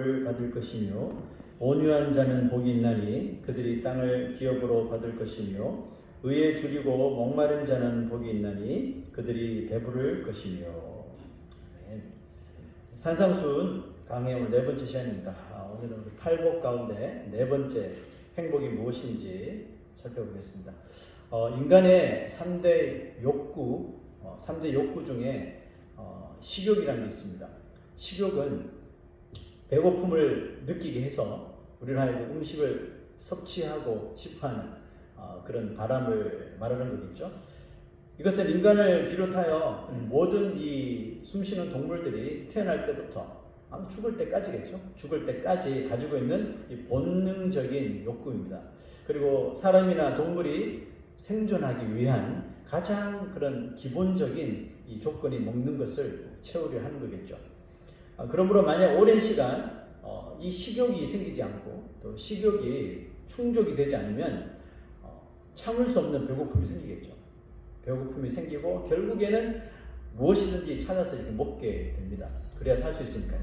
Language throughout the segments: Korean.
을 받을 것이며 온유한 자는 복이 있나니 그들이 땅을 기업으로 받을 것이며 의에 줄이고 목마른 자는 복이 있나니 그들이 배부를 것이며. 산상순 강의 오늘 네 번째 시간입니다. 아, 오늘은 팔복 가운데 네 번째 행복이 무엇인지 살펴보겠습니다. 어, 인간의 3대 욕구, 어, 3대 욕구 중에 어, 식욕이라는 게 있습니다. 식욕은 배고픔을 느끼게 해서 우리는 하여금 음식을 섭취하고 싶어하는 어, 그런 바람을 말하는 거겠죠. 이것은 인간을 비롯하여 모든 이 숨쉬는 동물들이 태어날 때부터 아마 죽을 때까지겠죠. 죽을 때까지 가지고 있는 이 본능적인 욕구입니다. 그리고 사람이나 동물이 생존하기 위한 가장 그런 기본적인 이 조건이 먹는 것을 채우려 하는 거겠죠. 아, 그러므로 만약 오랜 시간 어, 이 식욕이 생기지 않고 또 식욕이 충족이 되지 않으면 어, 참을 수 없는 배고픔이 생기겠죠. 배고픔이 생기고 결국에는 무엇이든지 찾아서 이렇게 먹게 됩니다. 그래야 살 수 있으니까요.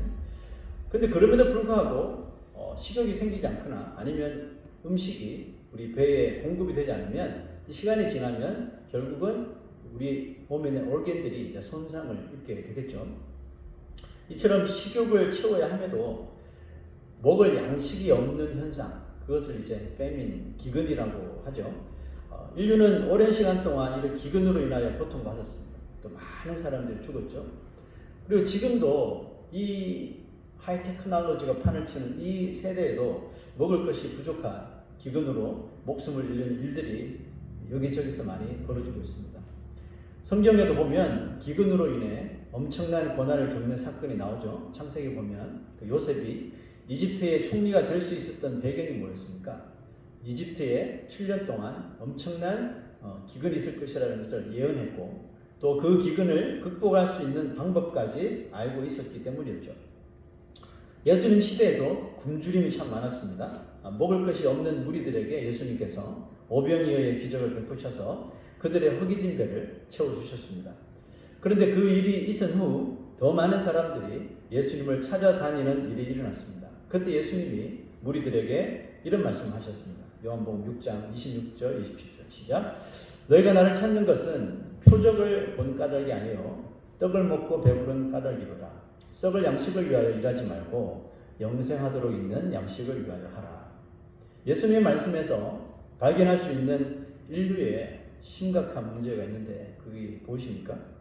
근데 그럼에도 불구하고 어, 식욕이 생기지 않거나 아니면 음식이 우리 배에 공급이 되지 않으면 이 시간이 지나면 결국은 우리 몸에 있는 이제 손상을 입게 되겠죠. 이처럼 식욕을 채워야 함에도 먹을 양식이 없는 현상, 그것을 이제 페민, 기근이라고 하죠. 어, 인류는 오랜 시간 동안 이런 기근으로 인하여 고통받았습니다. 또 많은 사람들이 죽었죠. 그리고 지금도 이 하이테크놀로지가 판을 치는 이 세대에도 먹을 것이 부족한 기근으로 목숨을 잃는 일들이 여기저기서 많이 벌어지고 있습니다. 성경에도 보면 기근으로 인해 엄청난 고난을 겪는 사건이 나오죠. 창세기 보면 그 요셉이 이집트의 총리가 될 수 있었던 배경이 뭐였습니까? 이집트에 7년 동안 엄청난 어, 기근이 있을 것이라는 것을 예언했고 또 그 기근을 극복할 수 있는 방법까지 알고 있었기 때문이었죠. 예수님 시대에도 굶주림이 참 많았습니다. 아, 먹을 것이 없는 무리들에게 예수님께서 오병이어의 기적을 베푸셔서 그들의 허기진 배를 채워주셨습니다. 그런데 그 일이 있은 후 더 많은 사람들이 예수님을 찾아다니는 일이 일어났습니다. 그때 예수님이 무리들에게 이런 말씀을 하셨습니다. 요한복음 6장 26절 27절 시작 너희가 나를 찾는 것은 표적을 본 까닭이 아니요 떡을 먹고 배부른 까닭이로다. 썩을 양식을 위하여 일하지 말고 영생하도록 있는 양식을 위하여 하라. 예수님의 말씀에서 발견할 수 있는 인류의 심각한 문제가 있는데 그게 무엇입니까?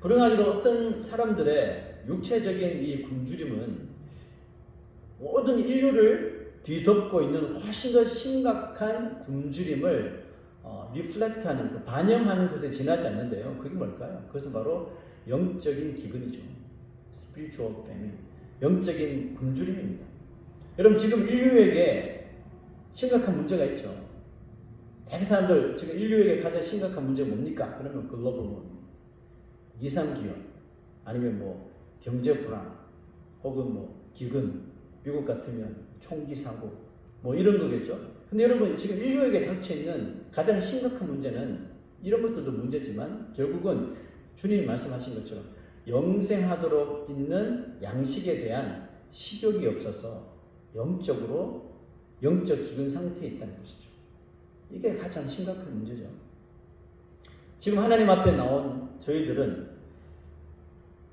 불행하게도 어떤 사람들의 육체적인 이 굶주림은 모든 인류를 뒤덮고 있는 훨씬 더 심각한 굶주림을 어, 리플렉트하는 그 반영하는 것에 지나지 않는데요. 그게 뭘까요? 그것은 바로 영적인 기근이죠. spiritual famine. 영적인 굶주림입니다. 여러분 지금 인류에게 심각한 문제가 있죠. 대개 사람들 지금 인류에게 가장 심각한 문제가 뭡니까? 그러면 글로벌 워 이상 기온 아니면 뭐 경제 불안 혹은 뭐 기근 미국 같으면 총기 사고 뭐 이런 거겠죠. 근데 여러분 지금 인류에게 닥쳐 있는 가장 심각한 문제는 이런 것들도 문제지만 결국은 주님이 말씀하신 것처럼 영생하도록 있는 양식에 대한 식욕이 없어서 영적으로 영적 기근 상태에 있다는 것이죠. 이게 가장 심각한 문제죠. 지금 하나님 앞에 나온 저희들은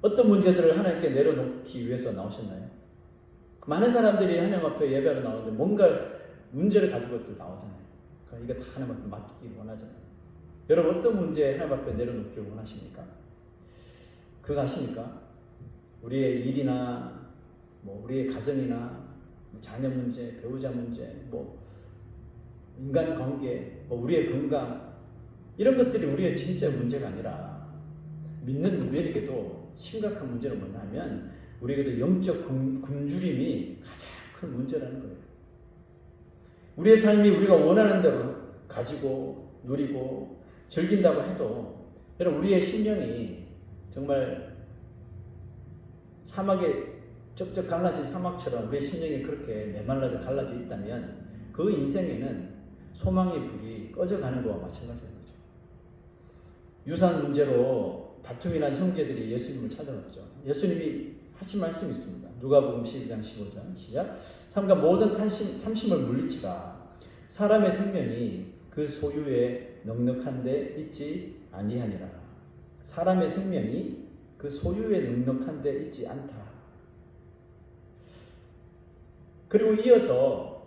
어떤 문제들을 하나님께 내려놓기 위해서 나오셨나요? 많은 사람들이 하나님 앞에 예배하러 나오는데 뭔가 문제를 가지고 또 나오잖아요. 그러니까 이거 다 하나님 앞에 맡기기를 원하잖아요. 여러분 어떤 문제 하나님 앞에 내려놓기를 원하십니까? 그거 아십니까? 우리의 일이나 뭐 우리의 가정이나 뭐 자녀 문제, 배우자 문제, 뭐 인간 관계, 뭐 우리의 건강 이런 것들이 우리의 진짜 문제가 아니라 믿는 우리에게도 심각한 문제는 뭐냐면 우리에게도 영적 굶, 굶주림이 가장 큰 문제라는 거예요. 우리의 삶이 우리가 원하는 대로 가지고 누리고 즐긴다고 해도 여러분 우리의 심령이 정말 사막에 쩍쩍 갈라진 사막처럼 우리의 심령이 그렇게 메말라져 갈라져 있다면 그 인생에는 소망의 불이 꺼져가는 것과 마찬가지입니다. 유산 문제로 다툼이 난 형제들이 예수님을 찾아왔죠. 예수님이 하신 말씀이 있습니다. 누가복음 12장 15절 시작. 삼가 모든 탐심, 탐심을 물리치라. 사람의 생명이 그 소유에 넉넉한 데 있지 아니하니라. 사람의 생명이 그 소유에 넉넉한 데 있지 않다. 그리고 이어서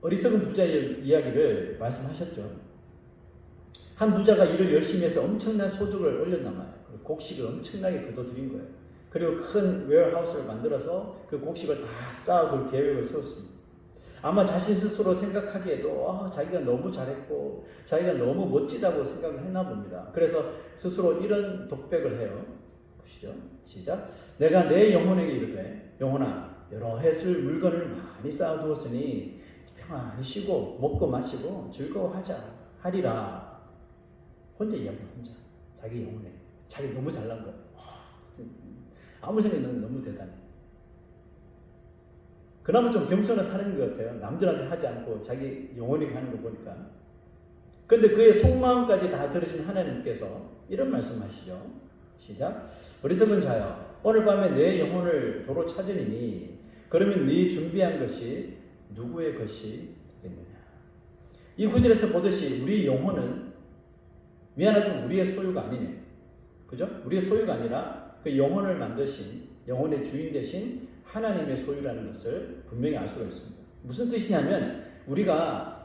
어리석은 부자의 이야기를 말씀하셨죠. 한 부자가 일을 열심히 해서 엄청난 소득을 올려놔요. 곡식을 엄청나게 거둬들인 거예요. 그리고 큰 웨어하우스를 만들어서 그 곡식을 다 쌓아둘 계획을 세웠습니다. 아마 자신 스스로 생각하기에도 아, 자기가 너무 잘했고 자기가 너무 멋지다고 생각을 했나 봅니다. 그래서 스스로 이런 독백을 해요. 보시죠. 시작. 내가 내 영혼에게 이르되 영혼아 여러 해쓸 물건을 많이 쌓아두었으니 평안히 쉬고 먹고 마시고 즐거워하자 하리라. 혼자 이야기 혼자 자기 영혼에 자기 너무 잘난 거. 와, 아무 생각이 는 너무 대단해. 그나마 좀 겸손한 사람인 것 같아요. 남들한테 하지 않고 자기 영혼에게 하는 거 보니까. 근데 그의 속마음까지 다 들으신 하나님께서 이런 말씀하시죠. 시작. 어리석은 자여, 오늘 밤에 내 영혼을 도로 찾으리니 그러면 네 준비한 것이 누구의 것이 되겠느냐. 이 구절에서 보듯이 우리 영혼은 미안하지만 우리의 소유가 아니네. 그죠? 우리의 소유가 아니라 그 영혼을 만드신 영혼의 주인 되신 하나님의 소유라는 것을 분명히 알 수가 있습니다. 무슨 뜻이냐면 우리가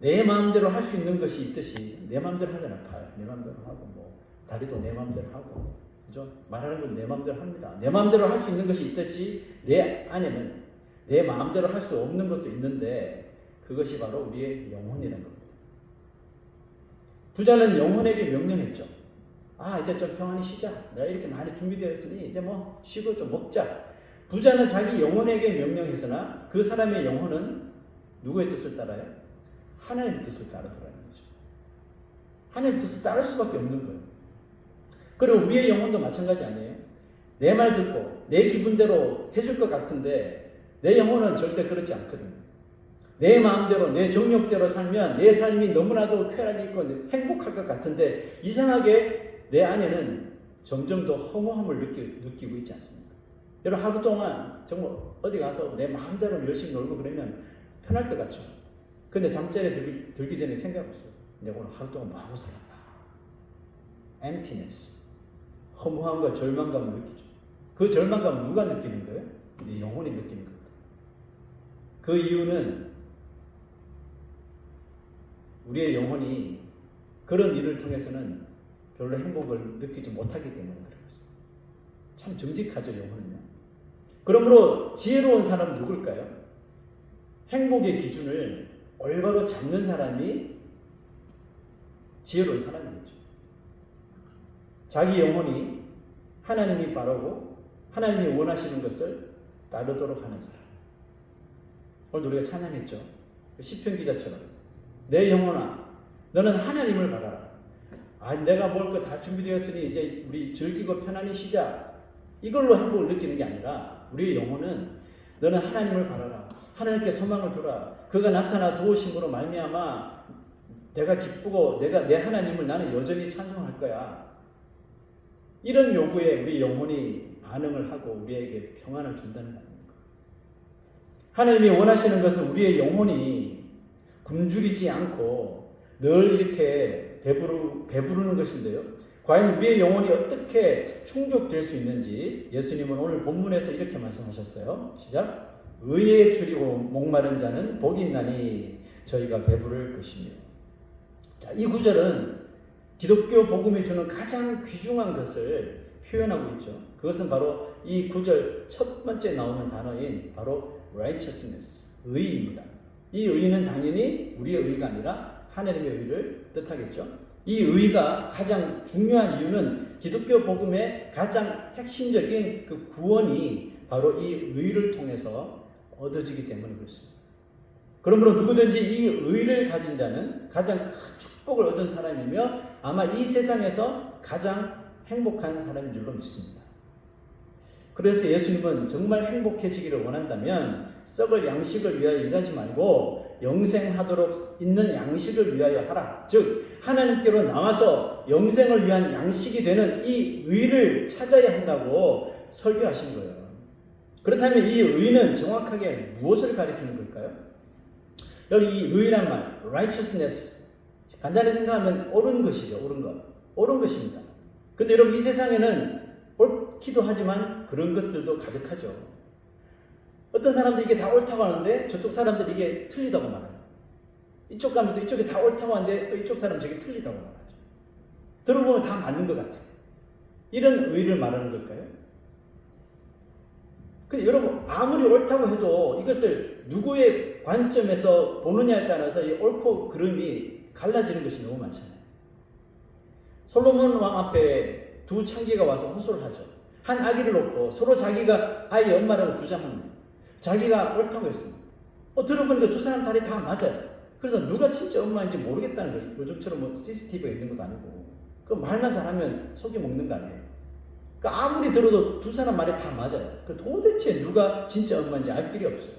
내 마음대로 할 수 있는 것이 있듯이 내 마음대로 하잖아. 팔, 내 마음대로 하고 뭐 다리도 내 마음대로 하고 그죠? 말하는 건 내 마음대로 합니다. 내 마음대로 할 수 있는 것이 있듯이 내 안에는 내 마음대로 할 수 없는 것도 있는데 그것이 바로 우리의 영혼이라는 겁니다. 부자는 영혼에게 명령했죠. 아, 이제 좀 평안히 쉬자. 내가 이렇게 많이 준비되어 있으니 이제 뭐 쉬고 좀 먹자. 부자는 자기 영혼에게 명령했으나 그 사람의 영혼은 누구의 뜻을 따라요? 하나님의 뜻을 따르더라는 거죠. 하나님의 뜻을 따를 수밖에 없는 거예요. 그리고 우리의 영혼도 마찬가지 아니에요? 내 말 듣고 내 기분대로 해줄 것 같은데 내 영혼은 절대 그렇지 않거든요. 내 마음대로 내 정욕대로 살면 내 삶이 너무나도 쾌락이 있고 행복할 것 같은데 이상하게 내 안에는 점점 더 허무함을 느끼, 느끼고 있지 않습니까? 여러분 하루 동안 정말 어디 가서 내 마음대로 열심히 놀고 그러면 편할 것 같죠. 근데 잠자리에 들기, 들기 전에 생각해보세요. 내가 오늘 하루 동안 뭐하고 살았나. emptiness. 허무함과 절망감을 느끼죠. 그 절망감을 누가 느끼는 거예요? 이 영혼이 느끼는 겁니다. 그 이유는 우리의 영혼이 그런 일을 통해서는 별로 행복을 느끼지 못하기 때문에 그런 것입니다. 참 정직하죠, 영혼은요. 그러므로 지혜로운 사람은 누굴까요? 행복의 기준을 올바로 잡는 사람이 지혜로운 사람이겠죠. 자기 영혼이 하나님이 바라고 하나님이 원하시는 것을 따르도록 하는 사람. 오늘 우리가 찬양했죠. 시편 기자처럼 내 영혼아, 너는 하나님을 바라라. 아, 내가 먹을 거 다 준비되었으니 이제 우리 즐기고 편안히 쉬자. 이걸로 행복을 느끼는 게 아니라 우리의 영혼은 너는 하나님을 바라라. 하나님께 소망을 두라. 그가 나타나 도우심으로 말미암아 내가 기쁘고 내가 내 하나님을 나는 여전히 찬송할 거야. 이런 요구에 우리 영혼이 반응을 하고 우리에게 평안을 준다는 거 아닙니까? 하나님이 원하시는 것은 우리의 영혼이 굶주리지 않고 늘 이렇게 배부르, 배부르는 것인데요. 과연 우리의 영혼이 어떻게 충족될 수 있는지 예수님은 오늘 본문에서 이렇게 말씀하셨어요. 시작. 의에 줄이고 목마른 자는 복이 있나니 저희가 배부를 것이며. 자, 이 구절은 기독교 복음이 주는 가장 귀중한 것을 표현하고 있죠. 그것은 바로 이 구절 첫 번째 나오는 단어인 바로 righteousness, 의입니다. 이 의는 당연히 우리의 의가 아니라 하나님의 의를 뜻하겠죠. 이 의가 가장 중요한 이유는 기독교 복음의 가장 핵심적인 그 구원이 바로 이 의를 통해서 얻어지기 때문에 그렇습니다. 그러므로 누구든지 이 의를 가진 자는 가장 큰 축복을 얻은 사람이며 아마 이 세상에서 가장 행복한 사람인 줄로 믿습니다. 그래서 예수님은 정말 행복해지기를 원한다면 썩을 양식을 위하여 일하지 말고 영생하도록 있는 양식을 위하여 하라. 즉 하나님께로 나와서 영생을 위한 양식이 되는 이 의를 찾아야 한다고 설교하신 거예요. 그렇다면 이 의는 정확하게 무엇을 가리키는 걸까요? 여기 이 의란 말, righteousness. 간단히 생각하면 옳은 것이죠. 옳은 것. 옳은 것입니다. 근데 여러분 이 세상에는 옳기도 하지만 그런 것들도 가득하죠. 어떤 사람들 이게 다 옳다고 하는데 저쪽 사람들 이게 틀리다고 말해요. 이쪽 가면 또 이쪽이 다 옳다고 하는데 또 이쪽 사람 저게 틀리다고 말하죠. 들어보면 다 맞는 것 같아요. 이런 의를 말하는 걸까요? 근데 여러분 아무리 옳다고 해도 이것을 누구의 관점에서 보느냐에 따라서 이 옳고 그름이 갈라지는 것이 너무 많잖아요. 솔로몬 왕 앞에 두 창기가 와서 호소를 하죠. 한 아기를 놓고 서로 자기가 아이 엄마라고 주장합니다. 자기가 옳다고 했습니다. 어, 들어보니까 두 사람 다리 다 맞아요. 그래서 누가 진짜 엄마인지 모르겠다는 거예요. 요즘처럼 뭐 CCTV가 있는 것도 아니고. 그 말만 잘하면 속이 먹는 거 아니에요. 그 아무리 들어도 두 사람 말이 다 맞아요. 그 도대체 누가 진짜 엄마인지 알 길이 없어요.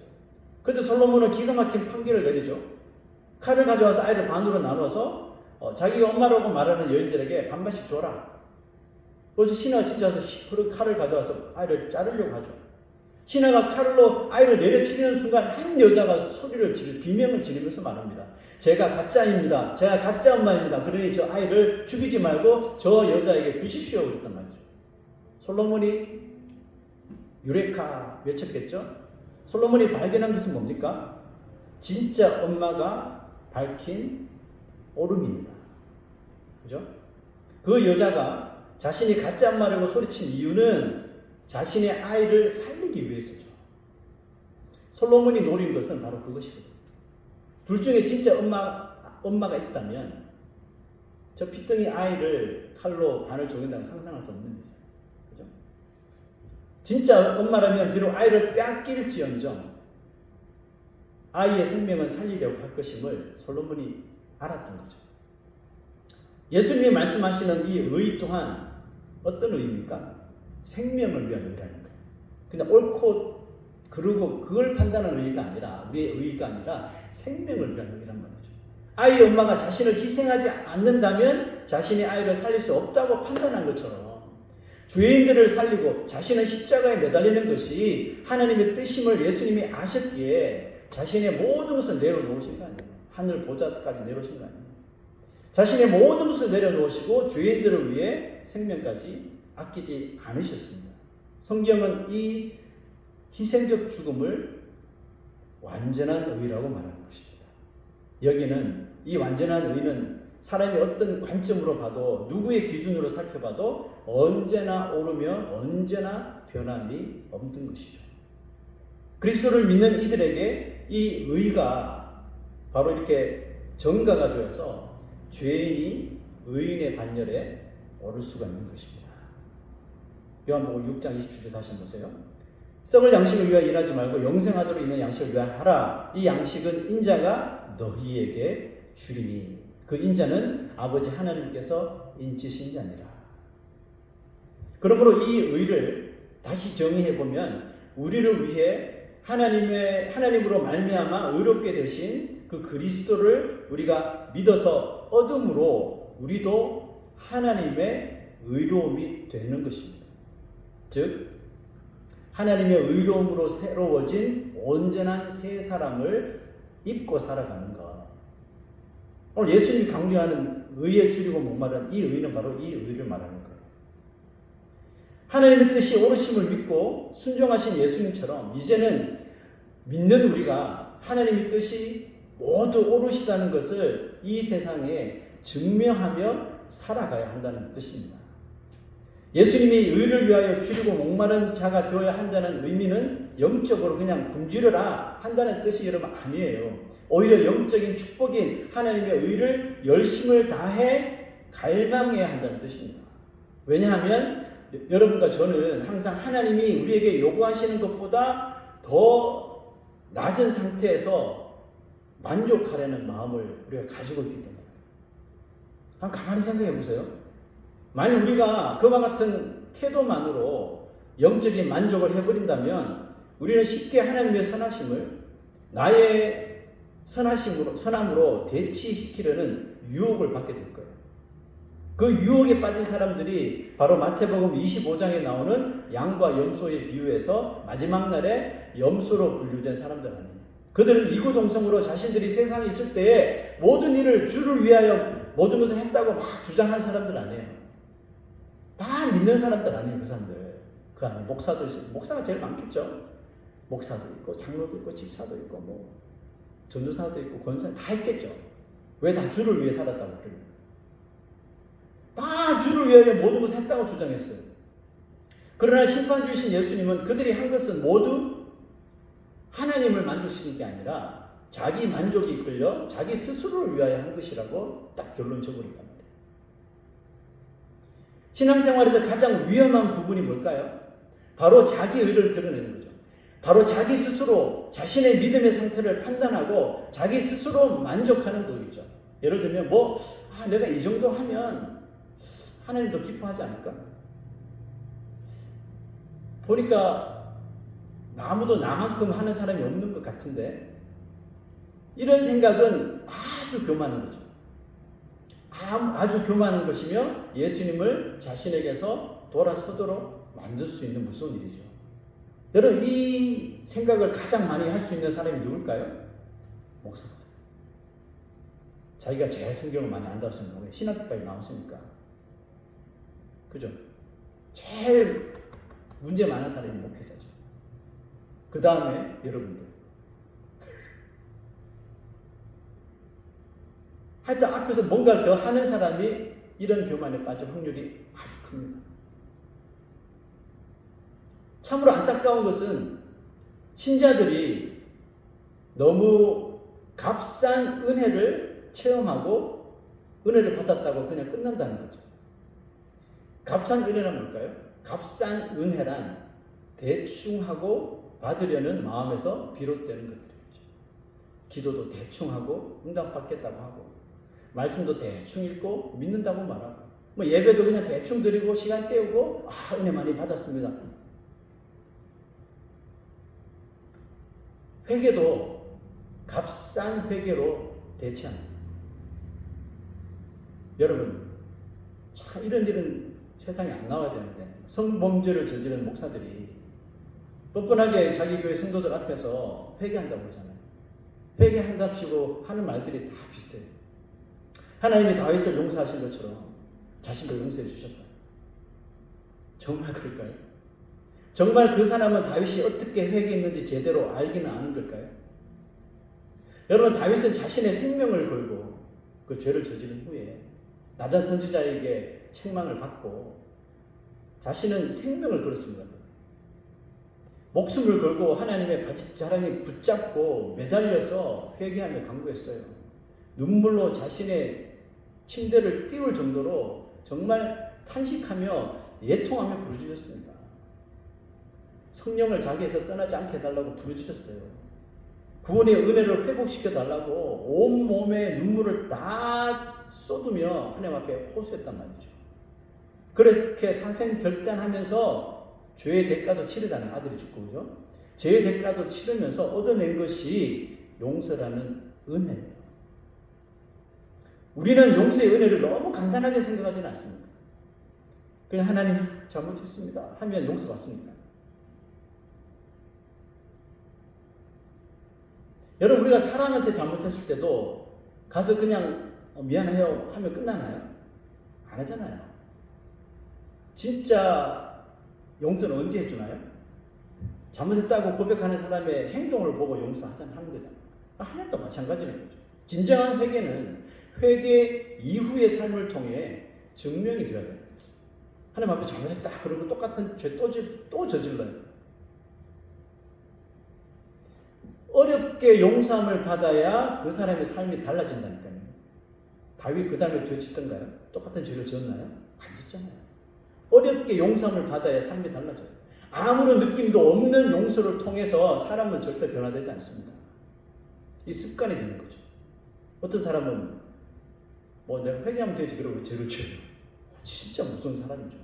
그래서 솔로몬은 기가 막힌 판결을 내리죠. 칼을 가져와서 아이를 반으로 나눠서 어, 자기가 엄마라고 말하는 여인들에게 반반씩 줘라. 그래서 신하가 진짜 와서 시- 그 칼을 가져와서 아이를 자르려고 하죠. 신하가 칼로 아이를 내려치는 순간 한 여자가 소리를 지르 비명을 지르면서 말합니다. 제가 가짜입니다. 제가 가짜 엄마입니다. 그러니 저 아이를 죽이지 말고 저 여자에게 주십시오. 그랬단 말이죠. 솔로몬이 유레카 외쳤겠죠? 솔로몬이 발견한 것은 뭡니까? 진짜 엄마가 밝힌 오름입니다. 그죠? 그 여자가 자신이 가짜 엄마라고 소리친 이유는 자신의 아이를 살리기 위해서죠. 솔로몬이 노린 것은 바로 그것이거든요. 둘 중에 진짜 엄마, 엄마가 있다면 저 피덩이 아이를 칼로 반을 쪼갠다는 상상할 수 없는 거죠. 그죠? 진짜 엄마라면 비록 아이를 뺏길지언정 아이의 생명을 살리려고 할 것임을 솔로몬이 알았던 거죠. 예수님이 말씀하시는 이 의 또한 어떤 의입니까? 생명을 위한 의라는 거예요. 그냥 옳고 그르고 그걸 판단하는 의가 아니라 우리의 의가 아니라 생명을 위한 의란 말이죠. 아이 엄마가 자신을 희생하지 않는다면 자신의 아이를 살릴 수 없다고 판단한 것처럼 죄인들을 살리고 자신은 십자가에 매달리는 것이 하나님의 뜻임을 예수님이 아셨기에 자신의 모든 것을 내려놓으신 거 아니에요. 하늘 보좌까지 내려오신 거 아니에요. 자신의 모든 것을 내려놓으시고 죄인들을 위해 생명까지 아끼지 않으셨습니다. 성경은 이 희생적 죽음을 완전한 의라고 말하는 것입니다. 여기는 이 완전한 의는 사람이 어떤 관점으로 봐도 누구의 기준으로 살펴봐도 언제나 오르며 언제나 변함이 없는 것이죠. 그리스도를 믿는 이들에게 이 의가 바로 이렇게 정가가 되어서 죄인이 의인의 반열에 오를 수가 있는 것입니다. 요한복음 6장 27절 다시 한번 보세요. 썩을 양식을 위하여 일하지 말고 영생하도록 있는 양식을 위하여 하라. 이 양식은 인자가 너희에게 주리니 그 인자는 아버지 하나님께서 인치신 게 아니라. 그러므로 이 의를 다시 정의해 보면 우리를 위해 하나님의 하나님으로 말미암아 의롭게 되신 그 그리스도를 우리가 믿어서 얻음으로 우리도 하나님의 의로움이 되는 것입니다. 즉 하나님의 의로움으로 새로워진 온전한 새 사람을 입고 살아가는 것. 오늘 예수님이 강조하는 의에 줄이고 목마른 이 의는 바로 이 의를 말하는 거예요. 하나님의 뜻이 옳으심을 믿고 순종하신 예수님처럼 이제는 믿는 우리가 하나님의 뜻이 모두 옳으시다는 것을 이 세상에 증명하며 살아가야 한다는 뜻입니다. 예수님이 의를 위하여 줄이고 목마른 자가 되어야 한다는 의미는 영적으로 그냥 굶주려라 한다는 뜻이 여러분 아니에요. 오히려 영적인 축복인 하나님의 의를 열심을 다해 갈망해야 한다는 뜻입니다. 왜냐하면 여러분과 저는 항상 하나님이 우리에게 요구하시는 것보다 더 낮은 상태에서 만족하려는 마음을 우리가 가지고 있기 때문에. 한번 가만히 생각해 보세요. 만약 우리가 그와 같은 태도만으로 영적인 만족을 해버린다면 우리는 쉽게 하나님의 선하심을 나의 선하심으로 선함으로 대치시키려는 유혹을 받게 될 거예요. 그 유혹에 빠진 사람들이 바로 마태복음 25장에 나오는 양과 염소의 비유에서 마지막 날에 염소로 분류된 사람들 아니에요. 그들은 이구동성으로 자신들이 세상에 있을 때에 모든 일을 주를 위하여 모든 것을 했다고 막 주장한 사람들 아니에요. 다 믿는 사람들 아니에요, 그 사람들. 그 안에 목사도 있어요. 목사가 제일 많겠죠. 목사도 있고 장로도 있고 집사도 있고 뭐 전도사도 있고 권사 다 있겠죠. 왜 다 주를 위해 살았다고 그러니까. 다 주를 위하여 모든 것을 했다고 주장했어요. 그러나 심판주이신 예수님은 그들이 한 것은 모두 하나님을 만족시킨 게 아니라 자기 만족이 이끌려 자기 스스로를 위하여 한 것이라고 딱 결론 적어버렸단 말이에요. 신앙생활에서 가장 위험한 부분이 뭘까요? 바로 자기 의를 드러내는 거죠. 바로 자기 스스로 자신의 믿음의 상태를 판단하고 자기 스스로 만족하는 거겠죠. 예를 들면 뭐 아, 내가 이 정도 하면 하나님도 기뻐하지 않을까? 보니까 아무도 나만큼 하는 사람이 없는 것 같은데 이런 생각은 아주 교만한 거죠. 아주 교만한 것이며 예수님을 자신에게서 돌아서도록 만들 수 있는 무서운 일이죠. 여러분 이 생각을 가장 많이 할 수 있는 사람이 누굴까요? 목사입니다. 자기가 제일 성경을 많이 안다고 생각해 신학교까지 나왔으니까 그죠? 제일 문제 많은 사람이 목회자죠. 그 다음에 여러분들. 하여튼 앞에서 뭔가를 더 하는 사람이 이런 교만에 빠질 확률이 아주 큽니다. 참으로 안타까운 것은 신자들이 너무 값싼 은혜를 체험하고 은혜를 받았다고 그냥 끝난다는 거죠. 값싼 은혜란 뭘까요? 값싼 은혜란 대충 하고 받으려는 마음에서 비롯되는 것들이죠. 기도도 대충 하고 응답받겠다고 하고 말씀도 대충 읽고 믿는다고 말하고 뭐 예배도 그냥 대충 드리고 시간 때우고 아 은혜 많이 받았습니다. 회개도 값싼 회개로 대체합니다. 여러분 참 이런 일은 세상에 안 나와야 되는데 성범죄를 저지른 목사들이 뻔뻔하게 자기 교회 성도들 앞에서 회개한다고 그러잖아요. 회개한답시고 하는 말들이 다 비슷해요. 하나님이 다윗을 용서하신 것처럼 자신도 용서해 주셨다. 정말 그럴까요? 정말 그 사람은 다윗이 어떻게 회개했는지 제대로 알기는 아는 걸까요? 여러분 다윗은 자신의 생명을 걸고 그 죄를 저지른 후에 나단 선지자에게 책망을 받고 자신은 생명을 걸었습니다. 목숨을 걸고 하나님의 자랑에 붙잡고 매달려서 회개하며 강구했어요. 눈물로 자신의 침대를 띄울 정도로 정말 탄식하며 예통하며 부르짖었습니다. 성령을 자기에서 떠나지 않게 해달라고 부르짖었어요. 구원의 은혜를 회복시켜 달라고 온 몸에 눈물을 다 쏟으며 하나님 앞에 호소했단 말이죠. 그렇게 사생 결단하면서 죄의 대가도 치르잖아요. 아들이 죽고 그죠? 죄의 대가도 치르면서 얻어낸 것이 용서라는 은혜예요. 우리는 용서의 은혜를 너무 간단하게 생각하지는 않습니다. 그냥 하나님 잘못했습니다 하면 용서 받습니다. 여러분 우리가 사람한테 잘못했을 때도 가서 그냥 어, 미안해요 하면 끝나나요? 안 하잖아요. 진짜 용서는 언제 해주나요? 잘못했다고 고백하는 사람의 행동을 보고 용서하자는 거잖아요. 하나님도 마찬가지는 거죠. 진정한 회개는 회개 이후의 삶을 통해 증명이 되어야 되는 거죠. 하나님 앞에 잘못했다 그러고 똑같은 죄 또, 또 저질러요. 어렵게 용서함을 받아야 그 사람의 삶이 달라진다니까요. 다윗 그 다음에 죄 짓던가요? 똑같은 죄를 지었나요? 안 짓잖아요. 어렵게 용서함을 받아야 삶이 달라져요. 아무런 느낌도 없는 용서를 통해서 사람은 절대 변화되지 않습니다. 이 습관이 되는 거죠. 어떤 사람은 뭐 내가 회개하면 되지 그러고 죄를 지어요. 진짜 무서운 사람이죠.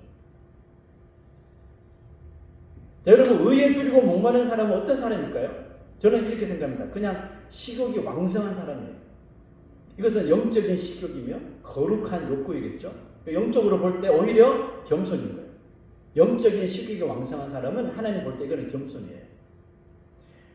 자, 여러분 의에 줄이고 목마른 사람은 어떤 사람일까요? 저는 이렇게 생각합니다. 그냥 식욕이 왕성한 사람이에요. 이것은 영적인 식욕이며 거룩한 욕구이겠죠. 영적으로 볼 때 오히려 겸손인 거예요. 영적인 식욕이 왕성한 사람은 하나님 볼때 이거는 겸손이에요.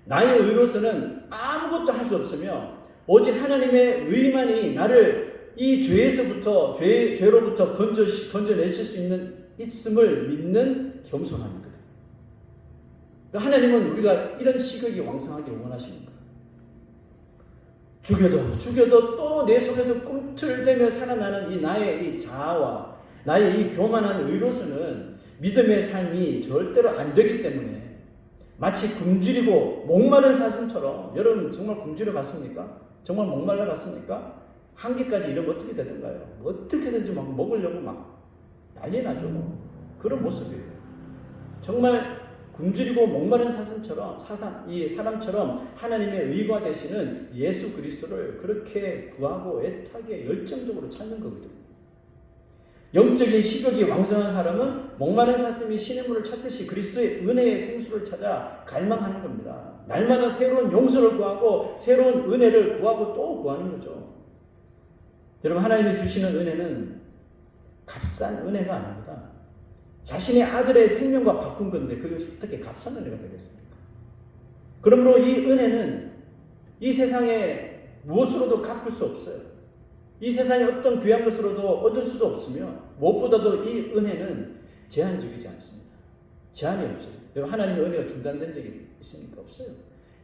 나의 의로서는 아무것도 할 수 없으며 오직 하나님의 의만이 나를 이 죄에서부터 죄 죄로부터 건져 건져내실 수 있는 있음을 믿는 겸손함이거든. 그러니까 하나님은 우리가 이런 식욕이 왕성하기를 원하시는 거예요. 죽여도 죽여도 또 내 속에서 꿈틀대며 살아나는 이 나의 이 자아와 나의 이 교만한 의로서는 믿음의 삶이 절대로 안 되기 때문에 마치 굶주리고 목마른 사슴처럼 여러분 정말 굶주려 봤습니까? 정말 목말라 봤습니까? 한계까지 이러면 어떻게 되던가요? 어떻게든지 막 먹으려고 막 난리 나죠. 뭐. 그런 모습이에요. 정말 굶주리고 목마른 사슴처럼 사상 이 사람처럼 하나님의 의가 되시는 예수 그리스도를 그렇게 구하고 애타게 열정적으로 찾는 거거든요. 영적인 식욕이 왕성한 사람은 목마른 사슴이 신의 물을 찾듯이 그리스도의 은혜의 생수를 찾아 갈망하는 겁니다. 날마다 새로운 용서를 구하고 새로운 은혜를 구하고 또 구하는 거죠. 여러분 하나님이 주시는 은혜는 값싼 은혜가 아닙니다. 자신의 아들의 생명과 바꾼 건데 그것이 어떻게 값싼 은혜가 되겠습니까? 그러므로 이 은혜는 이 세상에 무엇으로도 갚을 수 없어요. 이 세상에 어떤 귀한 것으로도 얻을 수도 없으며 무엇보다도 이 은혜는 제한적이지 않습니다. 제한이 없어요. 여러분 하나님의 은혜가 중단된 적이 있습니까? 없어요.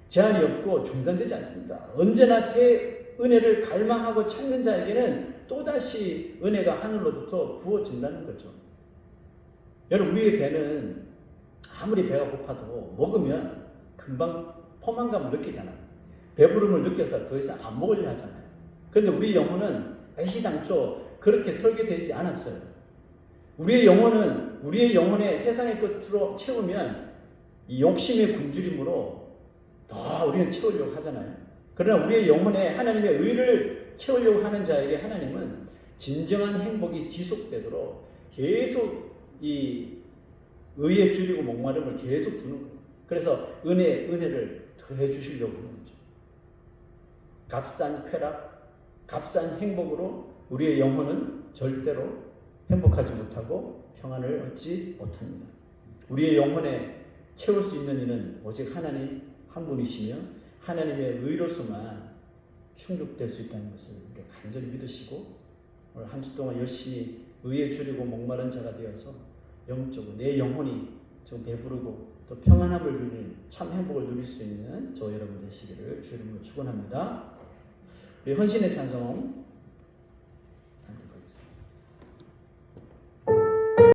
제한이 없고 중단되지 않습니다. 언제나 새 은혜를 갈망하고 찾는 자에게는 또다시 은혜가 하늘로부터 부어진다는 거죠. 여러분 우리의 배는 아무리 배가 고파도 먹으면 금방 포만감을 느끼잖아요. 배부름을 느껴서 더 이상 안 먹으려 하잖아요. 그런데 우리 영혼은 애시당초 그렇게 설계되지 않았어요. 우리의 영혼은 우리의 영혼의 세상의 끝으로 채우면 이 욕심의 굶주림으로 더 우리는 채우려고 하잖아요. 그러나 우리의 영혼에 하나님의 의를 채우려고 하는 자에게 하나님은 진정한 행복이 지속되도록 계속 이 의에 줄이고 목마름을 계속 주는 거예요. 그래서 은혜 은혜를 더해 주시려고 하는 거죠. 값싼 쾌락, 값싼 행복으로 우리의 영혼은 절대로 행복하지 못하고 평안을 얻지 못합니다. 우리의 영혼에 채울 수 있는 이는 오직 하나님 한 분이시며 하나님의 의로서만 충족될 수 있다는 것을 간절히 믿으시고 오늘 한 주 동안 열심히 의에 줄이고 목마른 자가 되어서 영적으로 내 영혼이 좀 배부르고 또 평안함을 누리는 참 행복을 누릴 수 있는 저 여러분 되시기를 주 이름으로 축원합니다. 우리 헌신의 찬송